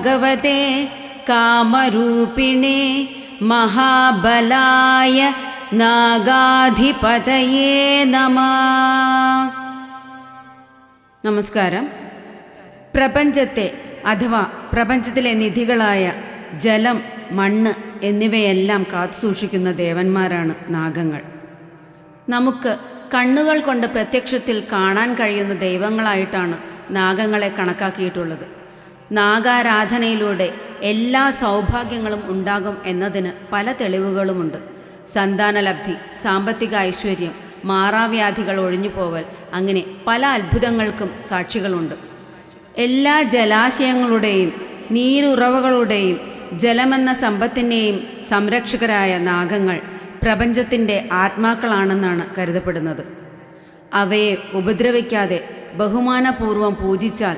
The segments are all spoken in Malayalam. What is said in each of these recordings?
ഭഗവതേ കാമരൂപിണേ മഹാബലായ നാഗാധിപതയേ നമ. നമസ്കാരം. പ്രപഞ്ചത്തെ അഥവാ പ്രപഞ്ചത്തിലെ നിധികളായ ജലം മണ്ണ് എന്നിവയെല്ലാം കാത്തുസൂക്ഷിക്കുന്ന ദേവന്മാരാണ് നാഗങ്ങൾ. നമുക്ക് കണ്ണുകൾ കൊണ്ട് പ്രത്യക്ഷത്തിൽ കാണാൻ കഴിയുന്ന ദൈവങ്ങളായിട്ടാണ് നാഗങ്ങളെ കണക്കാക്കിയിട്ടുള്ളത്. നാഗാരാധനയിലൂടെ എല്ലാ സൗഭാഗ്യങ്ങളും ഉണ്ടാകും എന്നതിന് പല തെളിവുകളുമുണ്ട്. സന്താനലബ്ധി സാമ്പത്തിക ഐശ്വര്യം മാറാവ്യാധികൾ ഒഴിഞ്ഞുപോവൽ അങ്ങനെ പല അത്ഭുതങ്ങൾക്കും സാക്ഷികളുണ്ട്. എല്ലാ ജലാശയങ്ങളുടെയും നീരുറവകളുടെയും ജലമെന്ന സമ്പത്തിന്റെയും സംരക്ഷകരായ നാഗങ്ങൾ പ്രപഞ്ചത്തിന്റെ ആത്മാക്കളാണെന്നാണ് കരുതപ്പെടുന്നത്. അവയെ ഉപദ്രവിക്കാതെ ബഹുമാനപൂർവം പൂജിച്ചാൽ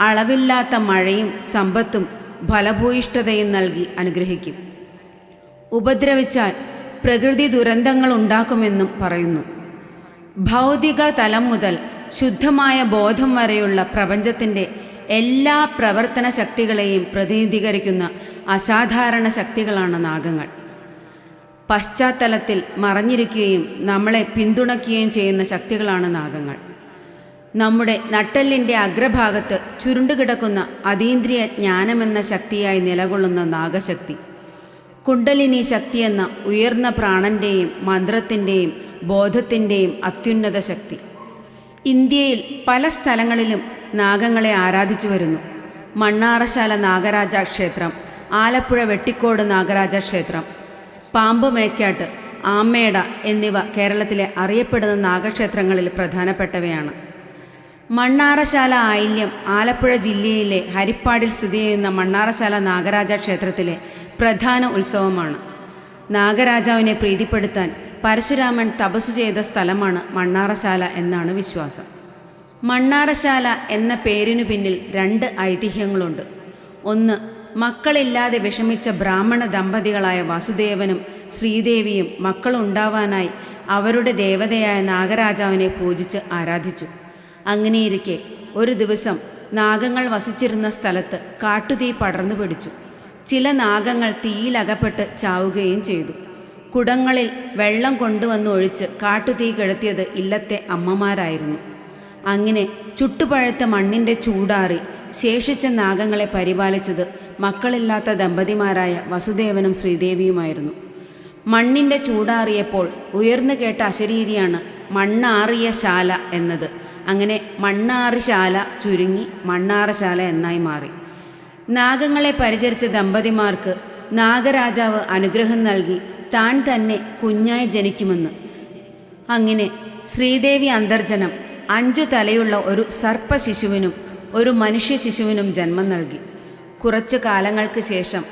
അളവില്ലാത്ത മഴയും സമ്പത്തും ഫലഭൂയിഷ്ഠതയും നൽകി അനുഗ്രഹിക്കും. ഉപദ്രവിച്ചാൽ പ്രകൃതി ദുരന്തങ്ങൾ ഉണ്ടാക്കുമെന്നും പറയുന്നു. ഭൗതിക തലം മുതൽ ശുദ്ധമായ ബോധം വരെയുള്ള പ്രപഞ്ചത്തിന്റെ എല്ലാ പ്രവർത്തന ശക്തികളെയും പ്രതിനിധീകരിക്കുന്ന അസാധാരണ ശക്തികളാണ് നാഗങ്ങൾ. പശ്ചാത്തലത്തിൽ മറഞ്ഞിരിക്കുകയും നമ്മളെ പിന്തുണയ്ക്കുകയും ചെയ്യുന്ന ശക്തികളാണ് നാഗങ്ങൾ. നമ്മുടെ നട്ടെല്ലിന്റെ അഗ്രഭാഗത്ത് ചുരുണ്ടുകിടക്കുന്ന അതീന്ദ്രിയ ജ്ഞാനമെന്ന ശക്തിയായി നിലകൊള്ളുന്ന നാഗശക്തി. കുണ്ടലിനി ശക്തിയെന്ന ഉയർന്ന പ്രാണന്റെയും മന്ത്രത്തിന്റെയും ബോധത്തിന്റെയും അത്യുന്നത ശക്തി. ഇന്ത്യയിൽ പല സ്ഥലങ്ങളിലും നാഗങ്ങളെ ആരാധിച്ചു വരുന്നു. മണ്ണാറശാല നാഗരാജ ക്ഷേത്രം ആലപ്പുഴ വെട്ടിക്കോട് നാഗരാജ ക്ഷേത്രം പാമ്പ് മേക്കാട്ട് ആമ്മേട എന്നിവ കേരളത്തിലെ അറിയപ്പെടുന്ന നാഗക്ഷേത്രങ്ങളിൽ പ്രധാനപ്പെട്ടവയാണ്. മണ്ണാറശാല ആയില്യം ആലപ്പുഴ ജില്ലയിലെ ഹരിപ്പാടിൽ സ്ഥിതി ചെയ്യുന്ന മണ്ണാറശാല നാഗരാജ ക്ഷേത്രത്തിലെ പ്രധാന ഉത്സവമാണ്. നാഗരാജാവിനെ പ്രീതിപ്പെടുത്താൻ പരശുരാമൻ തപസ്സു ചെയ്ത സ്ഥലമാണ് മണ്ണാറശാല എന്നാണ് വിശ്വാസം. മണ്ണാറശാല എന്ന പേരിനു പിന്നിൽ രണ്ട് ഐതിഹ്യങ്ങളുണ്ട്. ഒന്ന് മക്കളില്ലാതെ വിഷമിച്ച ബ്രാഹ്മണ ദമ്പതികളായ വാസുദേവനും ശ്രീദേവിയും മക്കളുണ്ടാവാനായി അവരുടെ ദേവതയായ നാഗരാജാവിനെ പൂജിച്ച് ആരാധിച്ചു. അങ്ങനെയിരിക്കെ ഒരു ദിവസം നാഗങ്ങൾ വസിച്ചിരുന്ന സ്ഥലത്ത് കാട്ടുതീ പടർന്നു പിടിച്ചു. ചില നാഗങ്ങൾ തീയിലകപ്പെട്ട് ചാവുകയും ചെയ്തു. കുടങ്ങളിൽ വെള്ളം കൊണ്ടുവന്ന് ഒഴിച്ച് കാട്ടുതീ കിടത്തിയത് ഇല്ലത്തെ അമ്മമാരായിരുന്നു. അങ്ങനെ ചുട്ടുപഴുത്ത മണ്ണിന്റെ ചൂടാറി ശേഷിച്ച നാഗങ്ങളെ പരിപാലിച്ചത് മക്കളില്ലാത്ത ദമ്പതിമാരായ വസുദേവനും ശ്രീദേവിയുമായിരുന്നു. മണ്ണിന്റെ ചൂടാറിയപ്പോൾ ഉയർന്നു കേട്ട അശരീരിയാണ് മണ്ണാറിയ ശാല എന്നത്. അങ്ങനെ മണ്ണാറിശാല ചുരുങ്ങി മണ്ണാറശാല എന്നായി മാറി. നാഗങ്ങളെ പരിചരിച്ച ദമ്പതിമാർക്ക് നാഗരാജാവ് അനുഗ്രഹം നൽകി താൻ തന്നെ കുഞ്ഞായി ജനിക്കുമെന്ന്. അങ്ങനെ ശ്രീദേവി അന്തർജനം അഞ്ചു തലയുള്ള ഒരു സർപ്പ ശിശുവിനും ഒരു മനുഷ്യ ശിശുവിനും ജന്മം നൽകി. കുറച്ചു കാലങ്ങൾക്ക് ശേഷം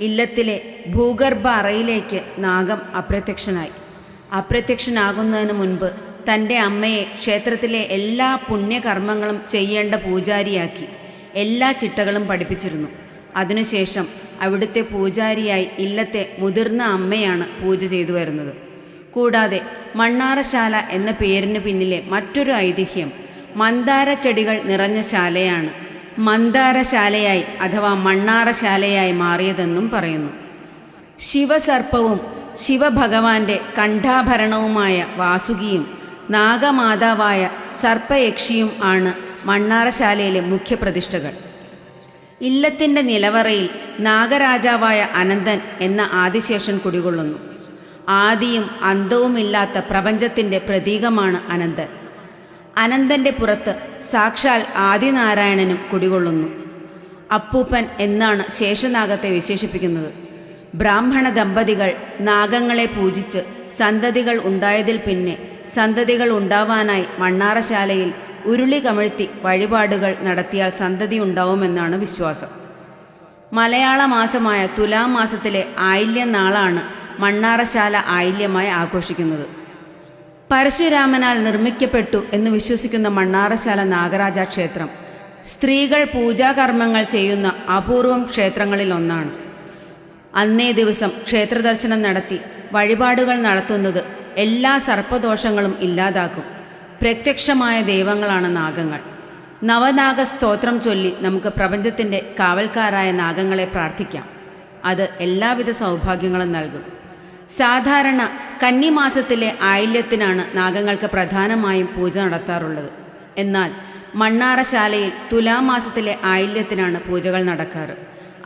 ഇല്ലത്തിലെ ഭൂഗർഭ അറയിലേക്ക് നാഗം അപ്രത്യക്ഷനായി. അപ്രത്യക്ഷനാകുന്നതിന് മുൻപ് തന്റെ അമ്മയെ ക്ഷേത്രത്തിലെ എല്ലാ പുണ്യകർമ്മങ്ങളും ചെയ്യേണ്ട പൂജാരിയാക്കി എല്ലാ ചിട്ടകളും പഠിപ്പിച്ചിരുന്നു. അതിനുശേഷം അവിടുത്തെ പൂജാരിയായി ഇല്ലത്തെ മുതിർന്ന അമ്മയാണ് പൂജ ചെയ്തു വരുന്നത്. കൂടാതെ മണ്ണാറശാല എന്ന പേരിന് പിന്നിലെ മറ്റൊരു ഐതിഹ്യം മന്ദാര ചെടികൾ നിറഞ്ഞ ശാലയാണ്. മന്ദാരശാലയായി അഥവാ മണ്ണാറശാലയായി മാറിയതെന്നും പറയുന്നു. ശിവസർപ്പവും ശിവഭഗവാന്റെ കണ്ഠാഭരണവുമായ വാസുകിയും നാഗമാതാവായ സർപ്പയക്ഷിയും ആണ് മണ്ണാറശാലയിലെ മുഖ്യപ്രതിഷ്ഠകൾ. ഇല്ലത്തിന്റെ നിലവറയിൽ നാഗരാജാവായ അനന്തൻ എന്ന ആദിശേഷൻ കുടികൊള്ളുന്നു. ആദിയും അന്തവുമില്ലാത്ത പ്രപഞ്ചത്തിന്റെ പ്രതീകമാണ് അനന്തൻ. അനന്തന്റെ പുറത്ത് സാക്ഷാൽ ആദിനാരായണനും കുടികൊള്ളുന്നു. അപ്പൂപ്പൻ എന്നാണ് ശേഷനാഗത്തെ വിശേഷിപ്പിക്കുന്നത്. ബ്രാഹ്മണ ദമ്പതികൾ നാഗങ്ങളെ പൂജിച്ച് സന്തതികൾ ഉണ്ടായതിൽ പിന്നെ സന്തതികൾ ഉണ്ടാവാനായി മണ്ണാറശാലയിൽ ഉരുളി കമിഴ്ത്തി വഴിപാടുകൾ നടത്തിയാൽ സന്തതി ഉണ്ടാവുമെന്നാണ് വിശ്വാസം. മലയാള മാസമായ തുലാം മാസത്തിലെ ആയില്യ നാളാണ് മണ്ണാറശാല ആയില്യമായി ആഘോഷിക്കുന്നത്. പരശുരാമനാൽ നിർമ്മിക്കപ്പെട്ടു എന്ന് വിശ്വസിക്കുന്ന മണ്ണാറശാല നാഗരാജ ക്ഷേത്രം സ്ത്രീകൾ പൂജാകർമ്മങ്ങൾ ചെയ്യുന്ന അപൂർവം ക്ഷേത്രങ്ങളിൽ ഒന്നാണ്. അന്നേ ദിവസം ക്ഷേത്രദർശനം നടത്തി വഴിപാടുകൾ നടത്തുന്നത് എല്ലാ സർപ്പദോഷങ്ങളും ഇല്ലാതാക്കും. പ്രത്യക്ഷമായ ദൈവങ്ങളാണ് നാഗങ്ങൾ. നവനാഗ സ്തോത്രം ചൊല്ലി നമുക്ക് പ്രപഞ്ചത്തിന്റെ കാവൽക്കാരായ നാഗങ്ങളെ പ്രാർത്ഥിക്കാം. അത് എല്ലാവിധ സൗഭാഗ്യങ്ങളും നൽകും. സാധാരണ കന്നിമാസത്തിലെ ആയില്യത്തിനാണ് നാഗങ്ങൾക്ക് പ്രധാനമായും പൂജ നടത്താറുള്ളത്. എന്നാൽ മണ്ണാറശാലയിൽ തുലാമാസത്തിലെ ആയില്യത്തിനാണ് പൂജകൾ നടക്കാറ്.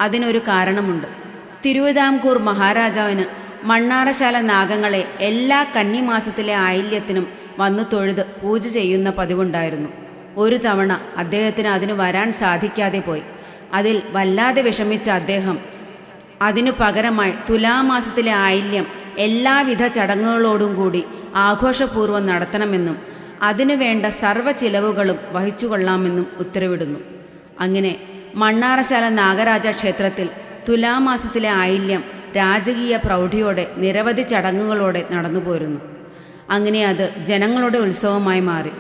അതിനൊരു കാരണമുണ്ട്. തിരുവിതാംകൂർ മഹാരാജാവിന് മണ്ണാറശാല നാഗങ്ങളെ എല്ലാ കന്നിമാസത്തിലെ ആയില്യത്തിനും വന്നു തൊഴുത് പൂജ ചെയ്യുന്ന പതിവുണ്ടായിരുന്നു. ഒരു തവണ അദ്ദേഹത്തിന് അതിന് വരാൻ സാധിക്കാതെ പോയി. അതിൽ വല്ലാതെ വിഷമിച്ച അദ്ദേഹം അതിനു പകരമായി തുലാമാസത്തിലെ ആയില്യം എല്ലാവിധ ചടങ്ങുകളോടും കൂടി ആഘോഷപൂർവം നടത്തണമെന്നും അതിനു വേണ്ട സർവ ചിലവുകളും വഹിച്ചുകൊള്ളാമെന്നും ഉത്തരവിടുന്നു അങ്ങനെ മണ്ണാറശാല നാഗരാജ ക്ഷേത്രത്തിൽ തുലാമാസത്തിലെ ആയില്യം രാജകീയ പ്രൗഢിയോടെ നിരവധി ചടങ്ങുകളോടെ നടന്നുപോരുന്നു അങ്ങനെ അത് ജനങ്ങളുടെ ഉത്സവമായി മാറി.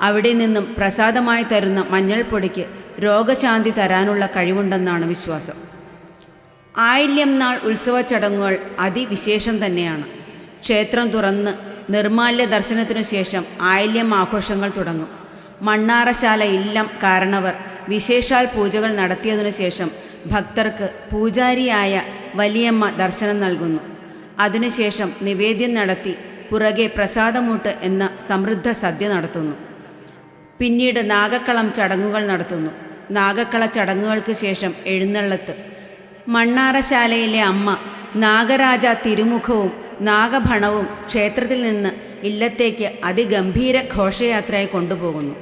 അവിടെ നിന്നും പ്രസാദമായി തരുന്ന മഞ്ഞൾപ്പൊടിക്ക് രോഗശാന്തി തരാനുള്ള കഴിവുണ്ടെന്നാണ് വിശ്വാസം. ആയില്യം നാൾ ഉത്സവ ചടങ്ങുകൾ അതിവിശേഷം തന്നെയാണ്. ക്ഷേത്രം തുറന്ന് നിർമാല്യ ദർശനത്തിനു ശേഷം ആയില്യം ആഘോഷങ്ങൾ തുടങ്ങും. മണ്ണാറശാല ഇല്ലം കാരണവർ വിശേഷാൽ പൂജകൾ നടത്തിയതിനു ശേഷം ഭക്തർക്ക് പൂജാരിയായ വലിയമ്മ ദർശനം നൽകുന്നു. അതിനുശേഷം നിവേദ്യം നടത്തി പുറകെ പ്രസാദമൂട്ട് എന്ന സമൃദ്ധ സദ്യ നടത്തുന്നു. പിന്നീട് നാഗക്കളം ചടങ്ങുകൾ നടത്തുന്നു. നാഗക്കള ചടങ്ങുകൾക്ക് ശേഷം എഴുന്നള്ളത്ത്. മണ്ണാറശാലയിലെ അമ്മ നാഗരാജ തിരുമുഖവും നാഗഭണവും ക്ഷേത്രത്തിൽ നിന്ന് ഇല്ലത്തേക്ക് അതിഗംഭീര ഘോഷയാത്രയായി കൊണ്ടുപോകുന്നു.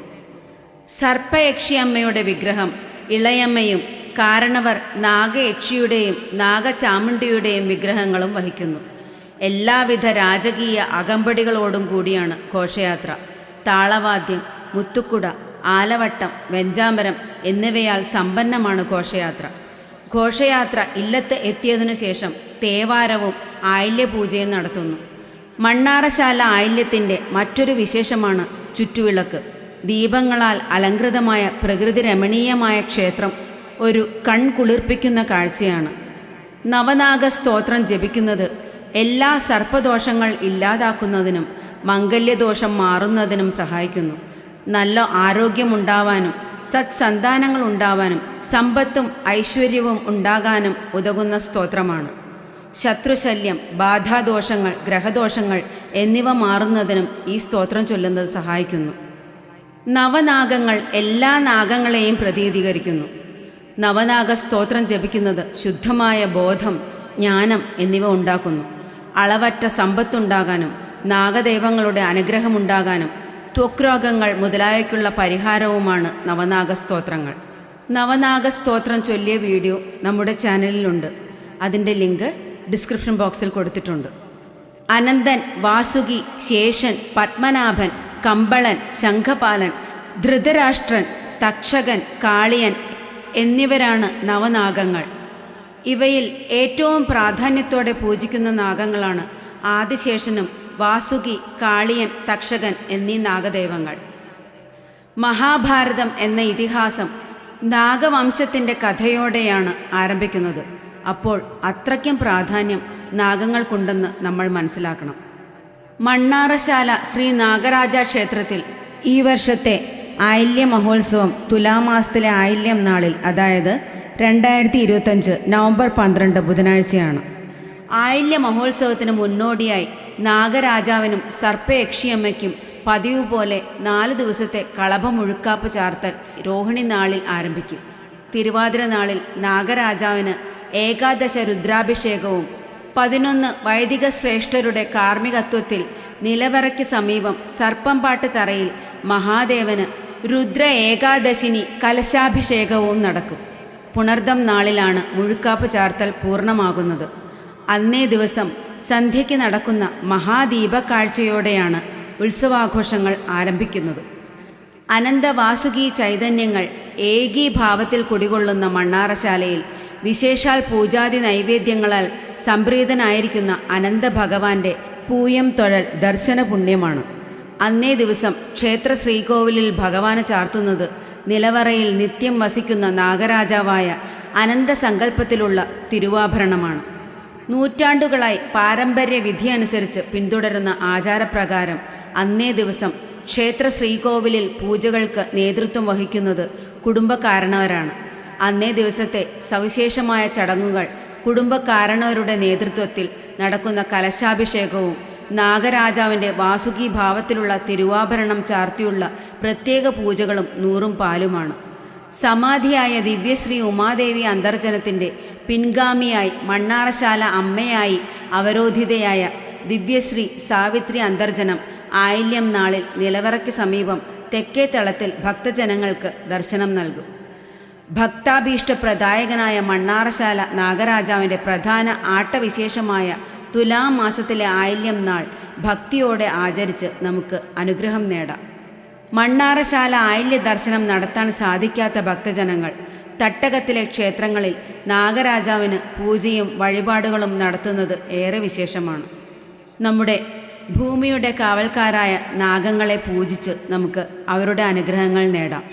സർപ്പയക്ഷിയമ്മയുടെ വിഗ്രഹം ഇളയമ്മയും കാരണവർ നാഗയക്ഷിയുടെയും നാഗചാമുണ്ടിയുടെയും വിഗ്രഹങ്ങളും വഹിക്കുന്നു. എല്ലാവിധ രാജകീയ അകമ്പടികളോടും കൂടിയാണ് ഘോഷയാത്ര. താളവാദ്യം മുത്തുക്കുട ആലവട്ടം വെഞ്ചാമ്പരം എന്നിവയാൽ സമ്പന്നമാണ് ഘോഷയാത്ര. ഘോഷയാത്ര ഇല്ലത്ത് എത്തിയതിനു ശേഷം തേവാരവും ആയില്യപൂജയും നടത്തുന്നു. മണ്ണാറശാല ആയില്യത്തിന്റെ മറ്റൊരു വിശേഷമാണ് ചുറ്റുവിളക്ക്. ദീപങ്ങളാൽ അലങ്കൃതമായ പ്രകൃതി രമണീയമായ ക്ഷേത്രം ഒരു കൺകുളിർപ്പിക്കുന്ന കാഴ്ചയാണ്. നവനാഗ സ്തോത്രം ജപിക്കുന്നത് എല്ലാ സർപ്പദോഷങ്ങൾ ഇല്ലാതാക്കുന്നതിനും മംഗല്യദോഷം മാറുന്നതിനും സഹായിക്കുന്നു. നല്ല ആരോഗ്യമുണ്ടാവാനും സത്സന്താനങ്ങൾ ഉണ്ടാവാനും സമ്പത്തും ഐശ്വര്യവും ഉണ്ടാകാനും ഉതകുന്ന സ്തോത്രമാണ്. ശത്രുശല്യം ബാധാദോഷങ്ങൾ ഗ്രഹദോഷങ്ങൾ എന്നിവ മാറുന്നതിനും ഈ സ്തോത്രം ചൊല്ലുന്നത് സഹായിക്കുന്നു. നവനാഗങ്ങൾ എല്ലാ നാഗങ്ങളെയും പ്രതിനിധീകരിക്കുന്നു നവനാഗ സ്തോത്രം ജപിക്കുന്നത് ശുദ്ധമായ ബോധം ജ്ഞാനം എന്നിവ ഉണ്ടാക്കുന്നു. അളവറ്റ സമ്പത്തുണ്ടാകാനും നാഗദൈവങ്ങളുടെ അനുഗ്രഹമുണ്ടാകാനും ത്വക് രോഗങ്ങൾ മുതലായക്കുള്ള പരിഹാരവുമാണ് നവനാഗ സ്തോത്രങ്ങൾ. നവനാഗ സ്തോത്രം ചൊല്ലിയ വീഡിയോ നമ്മുടെ ചാനലിലുണ്ട്. അതിന്റെ ലിങ്ക് ഡിസ്ക്രിപ്ഷൻ ബോക്സിൽ കൊടുത്തിട്ടുണ്ട്. അനന്തൻ വാസുകി ശേഷൻ പത്മനാഭൻ കമ്പളൻ ശംഖപാലൻ ധൃതരാഷ്ട്രൻ തക്ഷകൻ കാളിയൻ എന്നിവരാണ് നവനാഗങ്ങൾ. ഇവയിൽ ഏറ്റവും പ്രാധാന്യത്തോടെ പൂജിക്കുന്ന നാഗങ്ങളാണ് ആദിശേഷനും വാസുകി കാളിയൻ തക്ഷകൻ എന്നീ നാഗദൈവങ്ങൾ. മഹാഭാരതം എന്ന ഇതിഹാസം നാഗവംശത്തിന്റെ കഥയോടെയാണ് ആരംഭിക്കുന്നത്. അപ്പോൾ അത്രയ്ക്കും പ്രാധാന്യം നാഗങ്ങൾക്കുണ്ടെന്ന് നമ്മൾ മനസ്സിലാക്കണം. മണ്ണാറശാല ശ്രീ നാഗരാജ ക്ഷേത്രത്തിൽ ഈ വർഷത്തെ ആയില്യ മഹോത്സവം തുലാമാസത്തിലെ ആയില്യം നാളിൽ അതായത് രണ്ടായിരത്തി ഇരുപത്തഞ്ച് നവംബർ പന്ത്രണ്ട് ബുധനാഴ്ചയാണ്. ആയില്യ മഹോത്സവത്തിന് മുന്നോടിയായി നാഗരാജാവിനും സർപ്പയക്ഷിയമ്മയ്ക്കും പതിവ് പോലെ നാല് ദിവസത്തെ കളഭമുഴുക്കാപ്പ് ചാർത്തൽ രോഹിണി നാളിൽ ആരംഭിക്കും. തിരുവാതിര നാളിൽ നാഗരാജാവിന് ഏകാദശ രുദ്രാഭിഷേകവും പതിനൊന്ന് വൈദിക ശ്രേഷ്ഠരുടെ കാർമ്മികത്വത്തിൽ നിലവറയ്ക്ക് സമീപം സർപ്പംപാട്ട് തറയിൽ മഹാദേവന് രുദ്ര ഏകാദശിനി കലശാഭിഷേകവും നടക്കും. പുണർദം നാളിലാണ് മുഴുക്കാപ്പ് ചാർത്തൽ പൂർണമാകുന്നത് അന്നേ ദിവസം സന്ധ്യയ്ക്ക് നടക്കുന്ന മഹാദീപക്കാഴ്ചയോടെയാണ് ഉത്സവാഘോഷങ്ങൾ ആരംഭിക്കുന്നത്. അനന്തവാസുകി ചൈതന്യങ്ങൾ ഏകീഭാവത്തിൽ കുടികൊള്ളുന്ന മണ്ണാറശാലയിൽ വിശേഷാൽ പൂജാതി നൈവേദ്യങ്ങളാൽ സംപ്രീതനായിരിക്കുന്ന അനന്ത ഭഗവാന്റെ പൂയം തൊഴൽ ദർശന പുണ്യമാണ് അന്നേ ദിവസം ക്ഷേത്ര ശ്രീകോവിലിൽ ഭഗവാനെ ചാർത്തുന്നത് നിലവറയിൽ നിത്യം വസിക്കുന്ന നാഗരാജാവായ അനന്തസങ്കല്പത്തിലുള്ള തിരുവാഭരണമാണ്. നൂറ്റാണ്ടുകളായി പാരമ്പര്യ വിധി അനുസരിച്ച് പിന്തുടരുന്ന ആചാരപ്രകാരം അന്നേ ദിവസം ക്ഷേത്ര ശ്രീകോവിലിൽ പൂജകൾക്ക് നേതൃത്വം വഹിക്കുന്നത് കുടുംബക്കാരണവരാണ്. അന്നേ ദിവസത്തെ സവിശേഷമായ ചടങ്ങുകൾ കുടുംബക്കാരണവരുടെ നേതൃത്വത്തിൽ നടക്കുന്ന കലശാഭിഷേകവും നാഗരാജാവിന്റെ വാസുകി ഭാവത്തിലുള്ള തിരുവാഭരണം ചാർത്തിയുള്ള പ്രത്യേക പൂജകളും നൂറും പാലുമാണ്. സമാധിയായ ദിവ്യശ്രീ ഉമാദേവി അന്തർജനത്തിന്റെ പിൻഗാമിയായി മണ്ണാറശാല അമ്മയായി അവരോധിതയായ ദിവ്യശ്രീ സാവിത്രി അന്തർജനം ആയില്യം നാളിൽ നിലവറയ്ക്ക് സമീപം തെക്കേ തളത്തിൽ ഭക്തജനങ്ങൾക്ക് ദർശനം നൽകും. ഭക്താഭീഷ്ടപ്രദായകനായ മണ്ണാറശാല നാഗരാജാവിന്റെ പ്രധാന ആട്ടവിശേഷമായ തുലാം മാസത്തിലെ ആയില്യം നാൾ ഭക്തിയോടെ ആചരിച്ച് നമുക്ക് അനുഗ്രഹം നേടാം. മണ്ണാറശാല ആയില്യ ദർശനം നടത്താൻ സാധിക്കാത്ത ഭക്തജനങ്ങൾ തട്ടകത്തിലെ ക്ഷേത്രങ്ങളിൽ നാഗരാജാവിന് പൂജയും വഴിപാടുകളും നടത്തുന്നത് ഏറെ വിശേഷമാണ്. നമ്മുടെ ഭൂമിയുടെ കാവൽക്കാരായ നാഗങ്ങളെ പൂജിച്ച് നമുക്ക് അവരുടെ അനുഗ്രഹങ്ങൾ നേടാം.